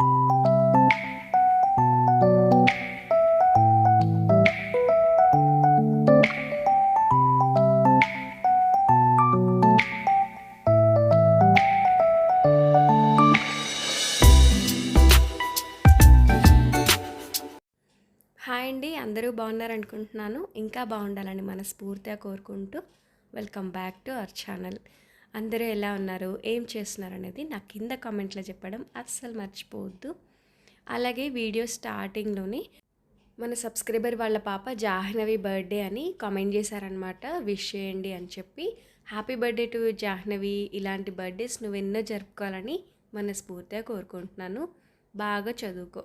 Hi అండి అందరూ బాగున్నారనుకుంటున్నాను ఇంకా బాగుండాలని మనస్ఫూర్తిగా కోరుకుంటూ welcome back to our channel అందరూ ఎలా ఉన్నారు? ఏం చేస్తున్నారు అనేది నాకు కింద కామెంట్లో చెప్పడం అస్సలు మర్చిపోవద్దు. అలాగే వీడియో స్టార్టింగ్లోనే మన సబ్స్క్రైబర్ వాళ్ళ పాప జాహ్నవి బర్త్డే అని కామెంట్ చేశారనమాట విష్ చేయండి అని చెప్పి. Happy birthday to Jahnavi. ఇలాంటి బర్త్డేస్ నువ్వు ఎన్నో జరుపుకోవాలని మనస్ఫూర్తిగా కోరుకుంటున్నాను. బాగా చదువుకో.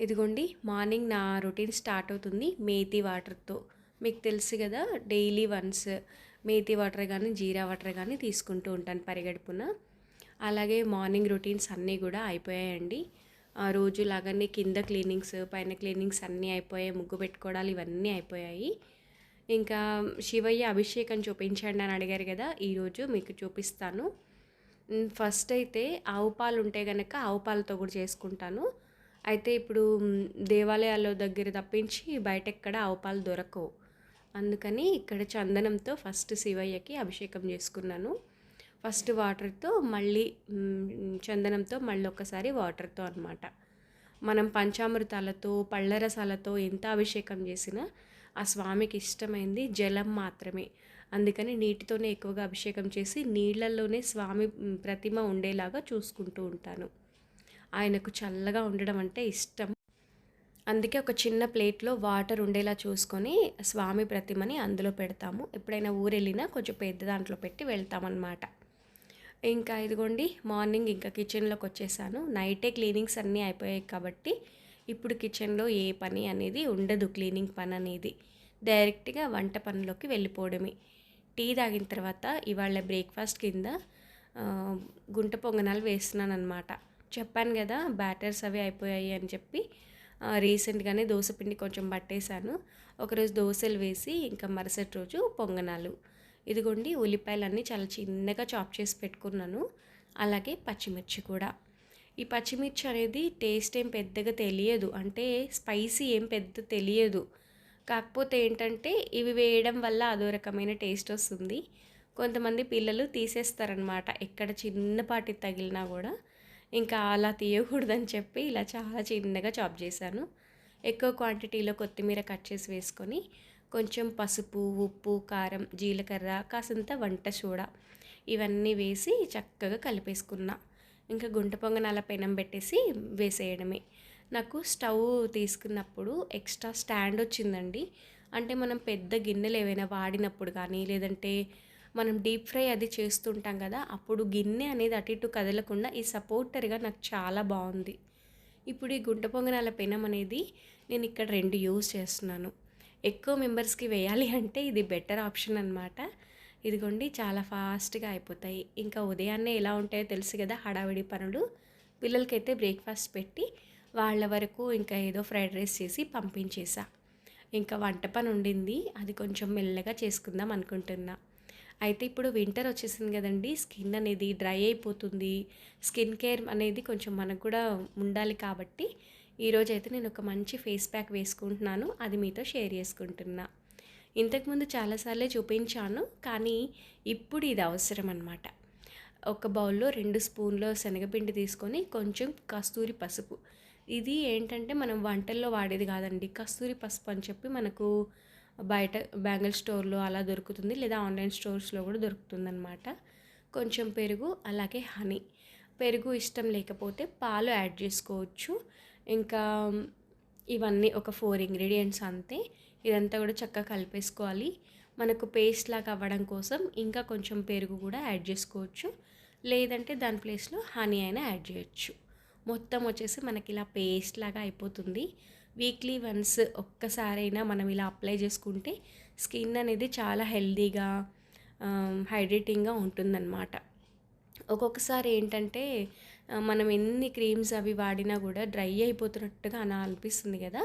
ఇదిగోండి మార్నింగ్ నా రొటీన్ స్టార్ట్ అవుతుంది మేతి వాటర్తో. మీకు తెలుసు కదా డైలీ వన్స్. మేతి వాటర్ కానీ జీరా వాటర్ కానీ తీసుకుంటూ ఉంటాను పరిగడుపున. అలాగే మార్నింగ్ రొటీన్స్ అన్నీ కూడా అయిపోయాయండి. ఆ రోజు లాగానే కింద క్లీనింగ్స్ పైన క్లీనింగ్స్ అన్నీ అయిపోయాయి. ముగ్గు పెట్టుకోవడాలు ఇవన్నీ అయిపోయాయి. ఇంకా శివయ్య అభిషేకం చూపించండి అని అడిగారు కదా ఈరోజు మీకు చూపిస్తాను. ఫస్ట్ అయితే ఆవు పాలు ఉంటే కనుక ఆవు పాలతో కూడా చేసుకుంటాను. అయితే ఇప్పుడు దేవాలయాల దేవాలయాల్లో దగ్గర తప్పించి బయట ఎక్కడ ఆవు పాలు దొరకవు. అందుకని ఇక్కడ చందనంతో ఫస్ట్ శివయ్యకి అభిషేకం చేసుకున్నాను. ఫస్ట్ వాటర్తో మళ్ళీ చందనంతో మళ్ళీ ఒకసారి వాటర్తో అనమాట మనం పంచామృతాలతో పళ్ళ రసాలతో ఎంత అభిషేకం చేసినా ఆ స్వామికి ఇష్టమైంది జలం మాత్రమే. అందుకని నీటితోనే ఎక్కువగా అభిషేకం చేసి నీళ్ళల్లోనే స్వామి ప్రతిమ ఉండేలాగా చూసుకుంటూ ఉంటాను. ఆయనకు చల్లగా ఉండడం అంటే ఇష్టం. అందుకే ఒక చిన్న ప్లేట్లో వాటర్ ఉండేలా చూసుకొని స్వామి ప్రతిమని అందులో పెడతాము. ఎప్పుడైనా ఊరెళ్ళినా కొంచెం పెద్ద దాంట్లో పెట్టి వెళ్తామన్నమాట. ఇంకా ఇదిగోండి మార్నింగ్ ఇంకా కిచెన్లోకి వచ్చేసాను. నైటే క్లీనింగ్స్ అన్నీ అయిపోయాయి కాబట్టి ఇప్పుడు కిచెన్లో ఏ పని అనేది ఉండదు క్లీనింగ్ పని అనేది. డైరెక్ట్గా వంట పనిలోకి వెళ్ళిపోవడమే. టీ తాగిన తర్వాత ఇవాళ బ్రేక్ఫాస్ట్ కింద గుంట పొంగనాలు వేస్తున్నాను అనమాట చెప్పాను కదా బ్యాటర్స్ అవి అయిపోయాయి అని చెప్పి రీసెంట్గానే దోశ పిండి కొంచెం పట్టేశాను. ఒకరోజు దోశలు వేసి ఇంకా మరుసటి రోజు పొంగనాలు. ఇదిగోండి ఉల్లిపాయలన్నీ చాలా చిన్నగా చాప్ చేసి పెట్టుకున్నాను. అలాగే పచ్చిమిర్చి కూడా. ఈ పచ్చిమిర్చి అనేది టేస్ట్ ఏం పెద్దగా తెలియదు. అంటే స్పైసీ ఏం పెద్ద తెలియదు. కాకపోతే ఏంటంటే ఇవి వేయడం వల్ల అదో రకమైన టేస్ట్ వస్తుంది. కొంతమంది పిల్లలు తీసేస్తారనమాట ఎక్కడ చిన్నపాటి తగిలినా కూడా. ఇంకా అలా తీయకూడదని చెప్పి ఇలా చాలా చిన్నగా చాప్ చేశాను. ఎక్కువ క్వాంటిటీలో కొత్తిమీర కట్ చేసి వేసుకొని కొంచెం పసుపు ఉప్పు కారం జీలకర్ర కాసంత వంట సోడా ఇవన్నీ వేసి చక్కగా కలిపేసుకున్నా. ఇంకా గుంట పొంగనాల పెనం పెట్టేసి వేసేయడమే. నాకు స్టవ్ తీసుకున్నప్పుడు ఎక్స్ట్రా స్టాండ్ వచ్చిందండి. అంటే మనం పెద్ద గిన్నెలు ఏవైనా వాడినప్పుడు కానీ లేదంటే మనం డీప్ ఫ్రై అది చేస్తుంటాం కదా అప్పుడు గిన్నె అనేది అటు ఇటు కదలకుండా ఈ సపోర్టర్గా నాకు చాలా బాగుంది. ఇప్పుడు ఈ గుంట పొంగనాల పెనం అనేది నేను ఇక్కడ రెండు యూజ్ చేస్తున్నాను. ఎక్కువ మెంబర్స్కి వేయాలి అంటే ఇది బెటర్ ఆప్షన్ అనమాట ఇదిగోండి చాలా ఫాస్ట్గా అయిపోతాయి. ఇంకా ఉదయాన్నే ఎలా ఉంటాయో తెలుసు కదా హడావిడి పనులు. పిల్లలకైతే బ్రేక్ఫాస్ట్ పెట్టి వాళ్ళ వరకు ఇంకా ఏదో ఫ్రైడ్ రైస్ చేసి పంపించేసా. ఇంకా వంట పని ఉండింది అది కొంచెం మెల్లగా చేసుకుందాం అనుకుంటున్నా. అయితే ఇప్పుడు వింటర్ వచ్చేసింది కదండి. స్కిన్ అనేది డ్రై అయిపోతుంది. స్కిన్ కేర్ అనేది కొంచెం మనకు కూడా ఉండాలి కాబట్టి ఈరోజు అయితే నేను ఒక మంచి ఫేస్ ప్యాక్ వేసుకుంటున్నాను. అది మీతో షేర్ చేసుకుంటున్నా. ఇంతకుముందు చాలాసార్లే చూపించాను. కానీ ఇప్పుడు ఇది అవసరం అనమాట ఒక బౌల్లో రెండు స్పూన్ల శనగపిండి తీసుకొని కొంచెం కస్తూరి పసుపు. ఇది ఏంటంటే మనం వంటల్లో వాడేది కాదండి. కస్తూరి పసుపు అని చెప్పి మనకు బయట బ్యాంగిల్ స్టోర్లో అలా దొరుకుతుంది. లేదా ఆన్లైన్ స్టోర్స్లో కూడా దొరుకుతుంది అనమాట కొంచెం పెరుగు అలాగే హనీ. పెరుగు ఇష్టం లేకపోతే పాలు యాడ్ చేసుకోవచ్చు. ఇంకా ఇవన్నీ ఒక ఫోర్ ఇంగ్రీడియంట్స్ అంతే. ఇదంతా కూడా చక్కగా కలిపేసుకోవాలి. మనకు పేస్ట్ లాగా అవ్వడం కోసం ఇంకా కొంచెం పెరుగు కూడా యాడ్ చేసుకోవచ్చు. లేదంటే దాని ప్లేస్లో హనీ అయినా యాడ్ చేయొచ్చు. మొత్తం వచ్చేసి మనకి ఇలా పేస్ట్ లాగా అయిపోతుంది. వీక్లీ వన్స్ ఒక్కసారైనా మనం ఇలా అప్లై చేసుకుంటే స్కిన్ అనేది చాలా హెల్దీగా హైడ్రేటింగ్గా um, ఉంటుందన్నమాట. ఒక్కొక్కసారి ఏంటంటే మనం ఎన్ని క్రీమ్స్ అవి వాడినా కూడా డ్రై అయిపోతున్నట్టుగా అలా అనిపిస్తుంది కదా.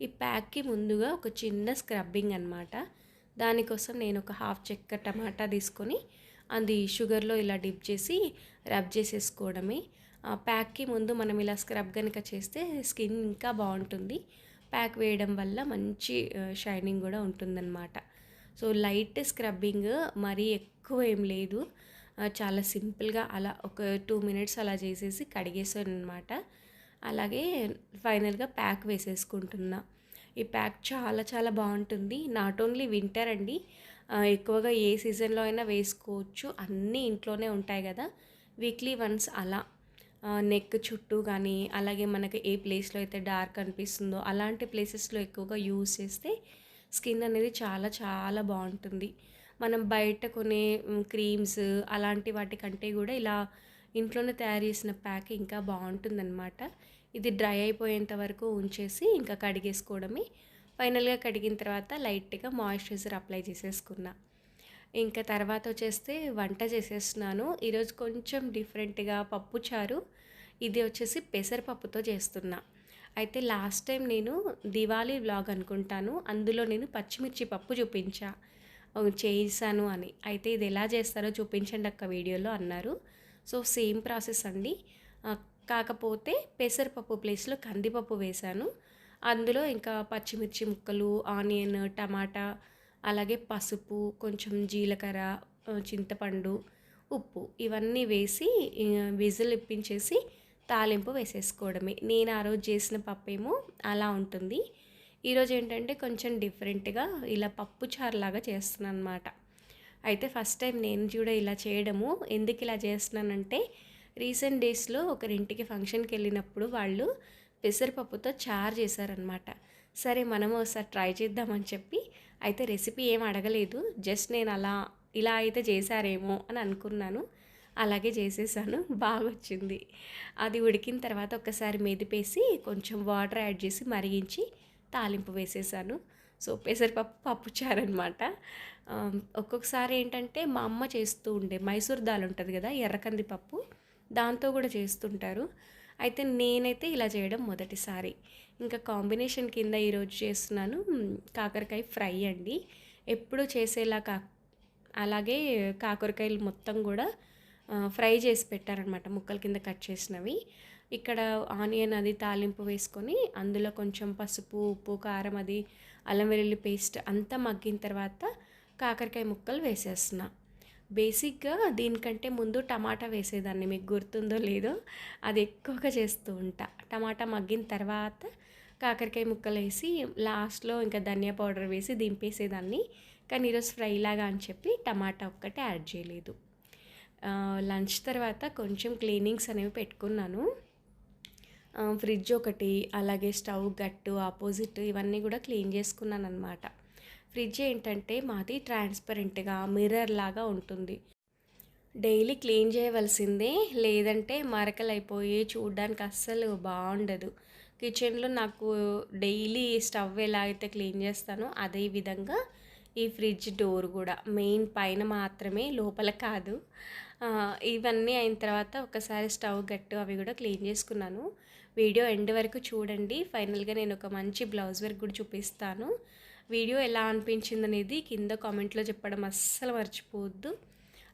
ఈ ప్యాక్కి ముందుగా ఒక చిన్న స్క్రబ్బింగ్ అనమాట దానికోసం నేను ఒక హాఫ్ చెక్క టమాటా తీసుకొని అది షుగర్లో ఇలా డిప్ చేసి రబ్ చేసేసుకోవడమే. ప్యాక్కి ముందు మనం ఇలా స్క్రబ్ కనుక చేస్తే స్కిన్ ఇంకా బాగుంటుంది. ప్యాక్ వేయడం వల్ల మంచి షైనింగ్ కూడా ఉంటుందన్నమాట. సో లైట్ స్క్రబ్బింగ్ మరీ ఎక్కువ ఏం లేదు. చాలా సింపుల్గా అలా ఒక టూ మినిట్స్ అలా చేసేసి కడిగేసాను అనమాట అలాగే ఫైనల్గా ప్యాక్ వేసేసుకుంటున్నా. ఈ ప్యాక్ చాలా చాలా బాగుంటుంది. నాట్ ఓన్లీ వింటర్ అండి. ఎక్కువగా ఏ సీజన్లో అయినా వేసుకోవచ్చు. అన్నీ ఇంట్లోనే ఉంటాయి కదా. వీక్లీ వన్స్ అలా. నెక్ చుట్టూ కానీ అలాగే మనకి ఏ ప్లేస్లో అయితే డార్క్ అనిపిస్తుందో అలాంటి ప్లేసెస్లో ఎక్కువగా యూస్ చేస్తే స్కిన్ అనేది చాలా చాలా బాగుంటుంది. మనం బయట కొనే క్రీమ్స్ అలాంటి వాటికంటే కూడా ఇలా ఇంట్లోనే తయారు చేసిన ప్యాక్ ఇంకా బాగుంటుందన్నమాట. ఇది డ్రై అయిపోయేంత వరకు ఉంచేసి ఇంకా కడిగేసుకోవడమే. ఫైనల్గా కడిగిన తర్వాత లైట్గా మాయిశ్చరైజర్ అప్లై చేసేసుకున్నా. ఇంకా తర్వాత వచ్చేస్తే వంట చేసేస్తున్నాను. ఈరోజు కొంచెం డిఫరెంట్గా పప్పు చారు ఇది వచ్చేసి పెసరపప్పుతో చేస్తున్నా. అయితే లాస్ట్ టైం నేను దివాళీ వ్లాగ్ అనుకుంటాను. అందులో నేను పచ్చిమిర్చి పప్పు చూపించా. ఆ, చేశాను అని. అయితే ఇది ఎలా చేస్తారో చూపించండి అక్క వీడియోలో అన్నారు. సో సేమ్ ప్రాసెస్ అండి. కాకపోతే పెసరపప్పు ప్లేస్లో కందిపప్పు వేశాను. అందులో ఇంకా పచ్చిమిర్చి ముక్కలు ఆనియన్ టమాటా అలాగే పసుపు కొంచెం జీలకర్ర చింతపండు ఉప్పు ఇవన్నీ వేసి విజిల్ ఇప్పించేసి తాలింపు వేసేసుకోవడమే. నేను ఆ రోజు చేసిన పప్పు ఏమో అలా ఉంటుంది. ఈరోజు ఏంటంటే కొంచెం డిఫరెంట్గా ఇలా పప్పు చారులాగా చేస్తున్నాను అనమాట అయితే ఫస్ట్ టైం నేను కూడా ఇలా చేయడము. ఎందుకు ఇలా చేస్తున్నానంటే రీసెంట్ డేస్లో ఒకరింటికి ఫంక్షన్కి వెళ్ళినప్పుడు వాళ్ళు పెసరపప్పుతో చారు చేశారనమాట. సరే మనం ఒకసారి ట్రై చేద్దామని చెప్పి అయితే రెసిపీ ఏం అడగలేదు. జస్ట్ నేను అలా ఇలా అయితే చేశారేమో అని అనుకున్నాను. అలాగే చేసేసాను. బాగా వచ్చింది అది ఉడికిన తర్వాత ఒకసారి మెదిపేసి కొంచెం వాటర్ యాడ్ చేసి మరిగించి తాలింపు వేసేసాను. సో పెసరపప్పు పప్పు చారు అనమాట ఒక్కొక్కసారి ఏంటంటే మా అమ్మ చేస్తూ ఉండే మైసూర్ దాల్ ఉంటుంది కదా ఎర్రకంది పప్పు దాంతో కూడా చేస్తుంటారు. అయితే నేనైతే ఇలా చేయడం మొదటిసారి. ఇంకా కాంబినేషన్ కింద ఈరోజు చేస్తున్నాను కాకరకాయ ఫ్రై అండి. ఎప్పుడు చేసేలా కా అలాగే కాకరకాయలు మొత్తం కూడా ఫ్రై చేసి పెట్టారనమాట ముక్కల కింద కట్ చేసినవి. ఇక్కడ ఆనియన్ అది తాలింపు వేసుకొని అందులో కొంచెం పసుపు ఉప్పు కారం అది అల్లం వెల్లుల్లి పేస్ట్ అంతా మగ్గిన తర్వాత కాకరకాయ ముక్కలు వేసేస్తున్నా. బేసిక్గా దీనికంటే ముందు టమాటా వేసేదాన్ని. మీకు గుర్తుందో లేదో అది ఎక్కువగా చేస్తూ ఉంటా. టమాటా మగ్గిన తర్వాత కాకరకాయ ముక్కలు వేసి లాస్ట్లో ఇంకా ధనియా పౌడర్ వేసి దింపేసేదాన్ని. కానీ ఈరోజు ఫ్రై లాగా అని చెప్పి టమాటా ఒక్కటే యాడ్ చేయలేదు. లంచ్ తర్వాత కొంచెం క్లీనింగ్స్ అనేవి పెట్టుకున్నాను. ఫ్రిడ్జ్ ఒకటి అలాగే స్టవ్ గట్టు ఆపోజిట్ ఇవన్నీ కూడా క్లీన్ చేసుకున్నాను అనమాట ఫ్రిడ్జ్ ఏంటంటే మాది ట్రాన్స్పరెంట్గా మిర్రర్ లాగా ఉంటుంది. డైలీ క్లీన్ చేయవలసిందే లేదంటే మరకలు అయిపోయి చూడడానికి అస్సలు బాగుండదు. కిచెన్లో నాకు డైలీ స్టవ్ ఎలా అయితే క్లీన్ చేస్తానో అదే విధంగా ఈ ఫ్రిడ్జ్ డోర్ కూడా మెయిన్ పైన మాత్రమే లోపల కాదు. ఇవన్నీ అయిన తర్వాత ఒకసారి స్టవ్ గట్టు అవి కూడా క్లీన్ చేసుకున్నాను. వీడియో ఎండ్ వరకు చూడండి. ఫైనల్గా నేను ఒక మంచి బ్లౌజ్ వర్క్ కూడా చూపిస్తాను. వీడియో ఎలా అనిపించింది అనేది కింద కామెంట్లో చెప్పడం అస్సలు మర్చిపోవద్దు.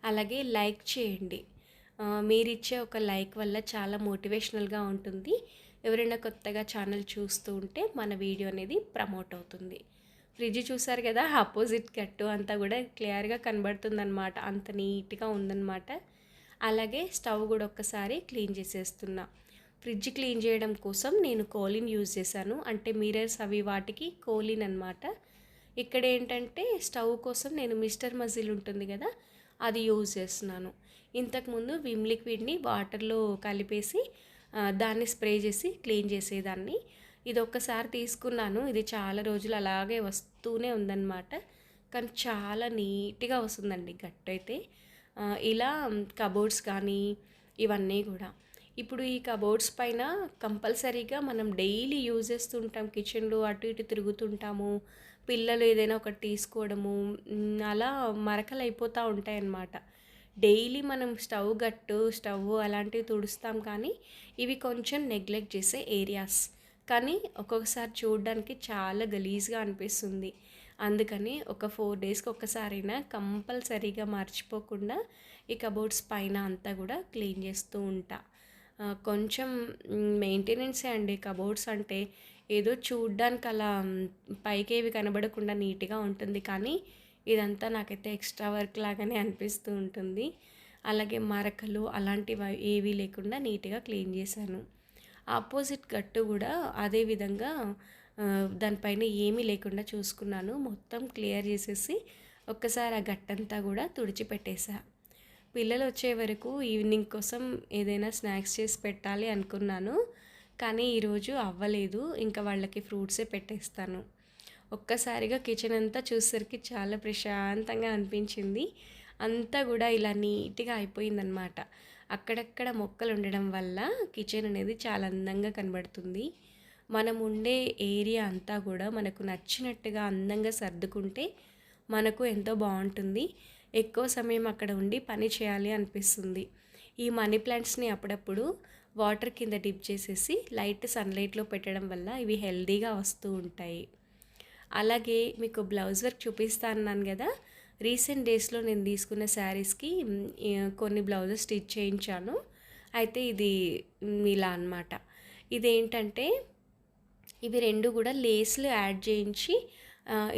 అలాగే లైక్ చేయండి. మీరిచ్చే ఒక లైక్ వల్ల చాలా మోటివేషనల్గా ఉంటుంది. ఎవరైనా కొత్తగా ఛానల్ చూస్తూ ఉంటే మన వీడియో అనేది ప్రమోట్ అవుతుంది. ఫ్రిడ్జ్ చూసారు కదా ఆపోజిట్ కట్టు అంతా కూడా క్లియర్గా కనబడుతుందన్నమాట. అంత నీట్గా ఉందన్నమాట. అలాగే స్టవ్ కూడా ఒక్కసారి క్లీన్ చేసేస్తున్నా. ఫ్రిడ్జ్ క్లీన్ చేయడం కోసం నేను కోలిన్ యూజ్ చేశాను. అంటే మిరర్స్ అవి వాటికి కోలిన్ అనమాట ఇక్కడ ఏంటంటే స్టవ్ కోసం నేను మిస్టర్ మజిల్ ఉంటుంది కదా అది యూజ్ చేస్తున్నాను. ఇంతకుముందు విమ్ లిక్విడ్ని వాటర్లో కలిపేసి దాన్ని స్ప్రే చేసి క్లీన్ చేసేదాన్ని. ఇది ఒక్కసారి తీసుకున్నాను. ఇది చాలా రోజులు అలాగే వస్తూనే ఉందన్నమాట. కానీ చాలా నీట్గా వస్తుందండి గట్టు అయితే ఇలా కబోర్డ్స్ కానీ ఇవన్నీ కూడా. ఇప్పుడు ఈ కబోర్డ్స్ పైన కంపల్సరీగా మనం డైలీ యూజ్ చేస్తుంటాం. కిచెన్లో అటు ఇటు తిరుగుతుంటాము. పిల్లలు ఏదైనా ఒకటి తీసుకోవడము అలా మరకలు అయిపోతూ ఉంటాయన్నమాట. డైలీ మనం స్టవ్ గట్టు స్టవ్ అలాంటివి తుడుస్తాం కానీ ఇవి కొంచెం నెగ్లెక్ట్ చేసే ఏరియాస్. కానీ ఒక్కొక్కసారి చూడడానికి చాలా గలీజ్గా అనిపిస్తుంది. అందుకని ఒక ఫోర్ డేస్కి ఒక్కసారైనా కంపల్సరీగా మర్చిపోకుండా ఈ కబోర్డ్స్ పైన అంతా కూడా క్లీన్ చేస్తూ ఉంటాను కొంచెం మెయింటెనెన్సే అండి. కబోర్డ్స్ అంటే ఏదో చూడ్డానికి అలా పైకి ఏవి కనబడకుండా నీట్గా ఉంటుంది. కానీ ఇదంతా నాకైతే ఎక్స్ట్రా వర్క్ లాగానే అనిపిస్తూ ఉంటుంది. అలాగే మరకలు అలాంటివి ఏవీ లేకుండా నీట్గా క్లీన్ చేశాను. ఆపోజిట్ గట్టు కూడా అదే విధంగా దానిపైన ఏమీ లేకుండా చూసుకున్నాను. మొత్తం క్లియర్ చేసేసి ఒక్కసారి ఆ గట్టంతా కూడా తుడిచిపెట్టేశాను పిల్లలు వచ్చే వరకు ఈవినింగ్ కోసం ఏదైనా స్నాక్స్ చేసి పెట్టాలి అనుకున్నాను. కానీ ఈరోజు అవ్వలేదు. ఇంకా వాళ్ళకి ఫ్రూట్సే పెట్టేస్తాను. ఒక్కసారిగా కిచెన్ అంతా చూసేసరికి చాలా ప్రశాంతంగా అనిపించింది. అంతా కూడా ఇలా నీట్గా అయిపోయిందనమాట అక్కడక్కడ మొక్కలు ఉండడం వల్ల కిచెన్ అనేది చాలా అందంగా కనబడుతుంది. మనం ఉండే ఏరియా అంతా కూడా మనకు నచ్చినట్టుగా అందంగా సర్దుకుంటే మనకు ఎంతో బాగుంటుంది. ఎక్కువ సమయం అక్కడ ఉండి పని చేయాలి అనిపిస్తుంది. ఈ మనీ ప్లాంట్స్ని అప్పుడప్పుడు వాటర్ కింద డిప్ చేసేసి లైట్ సన్లైట్లో పెట్టడం వల్ల ఇవి హెల్దీగా వస్తూ ఉంటాయి. అలాగే మీకు బ్లౌజ్ వర్క్ చూపిస్తా అన్నాను కదా రీసెంట్ డేస్లో నేను తీసుకున్న శారీస్కి కొన్ని బ్లౌజెస్ స్టిచ్ చేయించాను. అయితే ఇది ఇలా అనమాట ఇదేంటంటే ఇవి రెండు కూడా లేస్లు యాడ్ చేయించి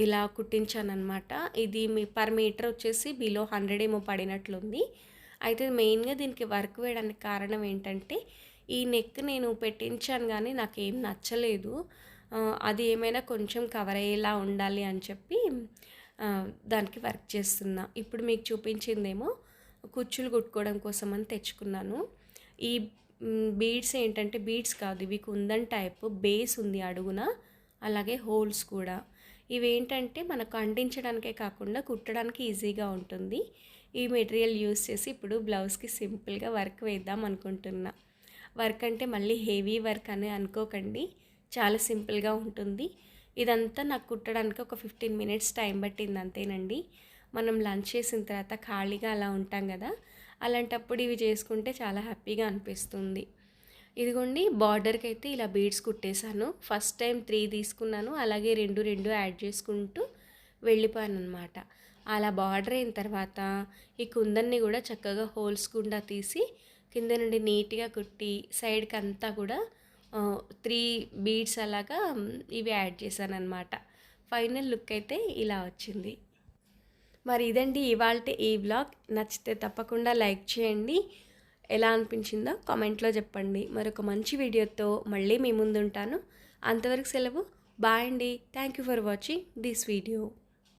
ఇలా కుట్టించాను అనమాట ఇది మీ పర్ మీటర్ వచ్చేసి బిలో హండ్రెడ్ ఏమో పడినట్లుంది. అయితే మెయిన్గా దీనికి వర్క్ వేయడానికి కారణం ఏంటంటే ఈ నెక్ నేను పెట్టించాను కానీ నాకు ఏం నచ్చలేదు అది ఏమైనా కొంచెం కవర్ అయ్యేలా ఉండాలి అని చెప్పి దానికి వర్క్ చేస్తున్నా. ఇప్పుడు మీకు చూపించిందేమో కుచ్చులు కుట్టుకోవడం కోసం అని తెచ్చుకున్నాను. ఈ బీడ్స్ ఏంటంటే బీడ్స్ కాదు ఇవి కుందన్ టైప్ బేస్ ఉంది అడుగున. అలాగే హోల్స్ కూడా. ఇవి ఏంటంటే మనకు అంటించడానికే కాకుండా కుట్టడానికి ఈజీగా ఉంటుంది. ఈ మెటీరియల్ యూస్ చేసి ఇప్పుడు బ్లౌజ్కి సింపుల్గా వర్క్ వేద్దాం అనుకుంటున్నా. వర్క్ అంటే మళ్ళీ హెవీ వర్క్ అని అనుకోకండి. చాలా సింపుల్గా ఉంటుంది. ఇదంతా నాకు కుట్టడానికి ఒక ఫిఫ్టీన్ మినిట్స్ టైం పట్టింది అంతేనండి. మనం లంచ్ చేసిన తర్వాత ఖాళీగా అలా ఉంటాం కదా. అలాంటప్పుడు ఇవి చేసుకుంటే చాలా హ్యాపీగా అనిపిస్తుంది. ఇదిగోండి బార్డర్కి అయితే ఇలా బీడ్స్ కుట్టేశాను. ఫస్ట్ టైం త్రీ తీసుకున్నాను. అలాగే రెండు రెండు యాడ్ చేసుకుంటూ వెళ్ళిపోయాను అనమాట అలా బార్డర్ అయిన తర్వాత ఈ కుందన్ని కూడా చక్కగా హోల్స్ గుండా తీసి కింద నుండి నీట్గా కుట్టి సైడ్కి అంతా కూడా త్రీ బీడ్స్ అలాగా ఇవి యాడ్ చేశాను అనమాట ఫైనల్ లుక్ అయితే ఇలా వచ్చింది. మరి ఇదండి ఇవాళ ఈ వ్లాగ్. నచ్చితే తప్పకుండా లైక్ చేయండి. ఎలా అనిపించిందో కామెంట్లో చెప్పండి. మరొక మంచి వీడియోతో మళ్ళీ మీ ముందుంటాను. అంతవరకు సెలవు. బాయ్ అండి. Thank you for watching this video